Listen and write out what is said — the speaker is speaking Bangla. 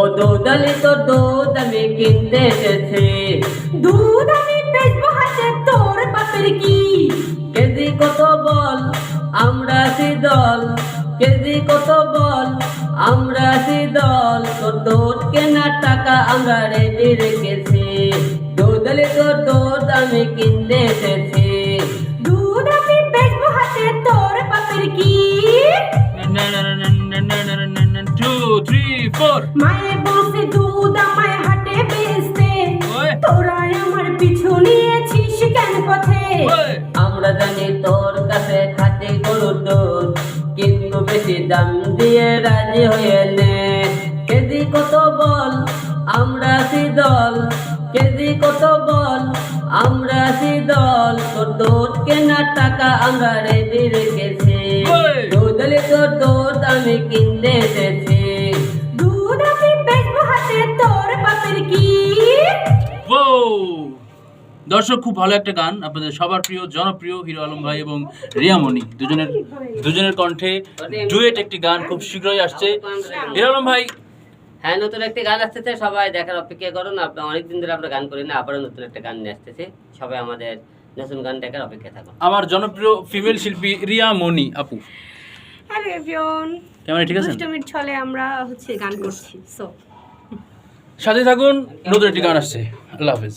ও দুধালি তোর দুধ আমি কিনতে এসেছি। দুধ আমি বেচবো হাতে, তোর বাপের কি? কেজি কত বল, আমরা আছি দল। কেজি কত বল, আমরা আছি দল। তোর দুধ কেনার টাকা আমরা রেডি রেখেছি। দুধালি তোর দুধ আমি কিনতে এসেছি। ফোর মায়ের বসে দুধ আমায় হাটে বেচতে। তোরা আমার পিছু নিয়েছিস কেন পথে? আমরা জানি তোর কাছে খাঁটি গরুর দুধ কিন্তু বেশি দাম দিয়ে রাজি হয়ে নে। কেজি কত বল? আমরা আছি দল। কেজি কত বল? আমরা আছি দল। তোর দুধ কেনার টাকা আমরা রেডি রেখেছি। ওই। তোর দুধ আমি কিনতে এসেছি। দর্শক খুব ভালো একটা গান। আপনাদের সবার প্রিয় জনপ্রিয় হিরো আলম ভাই এবং রিয়ামণি দুজনের দুজনের কণ্ঠে ডুয়েট একটি গান খুব শীঘ্রই আসছে। হিরো আলম ভাই। হ্যাঁ নতুন একটি গান আসতেছে। সবাই দেখার অপেক্ষা করুন আপনার অনেকদিন ধরে আমরা গান করি না আবারও নতুন একটা গান নিয়ে আসতেছে। সবাই আমাদের নতুন গান দেখার অপেক্ষা থাকুন আমার জনপ্রিয় ফিমেল শিল্পী রিয়ামণি আপু। Hello everyone. ঠিক আছে দুষ্টমির ছলে আমরা হচ্ছে গান করছি সো সাথে থাকুন নতুন একটি গান আসছে। আল্লাহ হাফেজ।